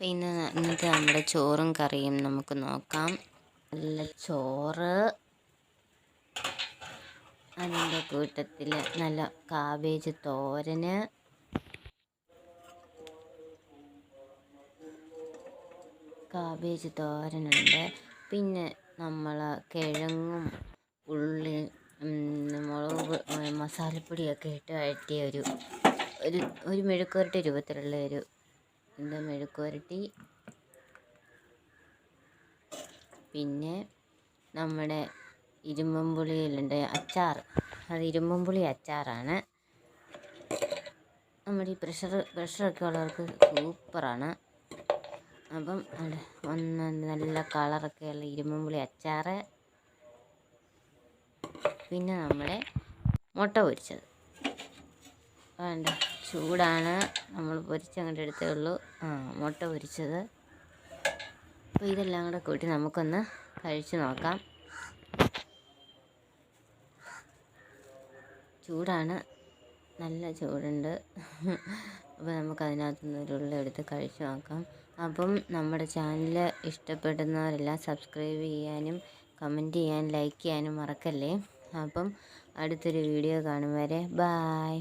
അപ്പം ഇന്ന് ഇന്നത്തെ നമ്മുടെ ചോറും കറിയും നമുക്ക് നോക്കാം. നല്ല ചോറ്. അതിന്റെ കൂട്ടത്തിൽ നല്ല കാബേജ് തോരന്. കാബേജ് തോരനുണ്ട്. പിന്നെ നമ്മൾ കിഴങ്ങും ഉള്ളി മുളക് മസാലപ്പൊടിയൊക്കെ ഇട്ട് വഴറ്റിയ ഒരു ഒരു ഒരു മെഴുക്കുവരട്ടി രൂപത്തിലുള്ള ഒരു എന്താ മെഴുക്കുവരട്ടി. പിന്നെ നമ്മുടെ ഇരുമ്പുളിയിലുണ്ട് അച്ചാർ. അത് ഇരുമ്പുളി അച്ചാറാണ്. നമ്മുടെ ഈ പ്രഷർ പ്രഷറൊക്കെ ഉള്ളവർക്ക് സൂപ്പറാണ്. അപ്പം ഒന്ന് നല്ല കളറൊക്കെയുള്ള ഇരുമ്പുളി അച്ചാർ പിന്നെ നമ്മുടെ മുട്ട പൊരിച്ചത്. വേണ്ട. ചൂടാണ്. നമ്മൾ പൊരിച്ചങ്ങോട്ട് എടുത്തേ ഉള്ളൂ. മുട്ട പൊരിച്ചത്. അപ്പോൾ ഇതെല്ലാം കൂടെ കൂട്ടി നമുക്കൊന്ന് കഴിച്ചു നോക്കാം. ചൂടാണ്. നല്ല ചൂടുണ്ട്. അപ്പോൾ നമുക്ക് അതിനകത്തുനിന്ന് ഒരു ഉള്ള എടുത്ത് കഴിച്ചു നോക്കാം. അപ്പം നമ്മുടെ ചാനൽ ഇഷ്ടപ്പെടുന്നവരെല്ലാം സബ്സ്ക്രൈബ് ചെയ്യാനും കമന്റ് ചെയ്യാനും ലൈക്ക് ചെയ്യാനും മറക്കല്ലേ? അപ്പം അടുത്തൊരു വീഡിയോ കാണും വരെ. ബായ്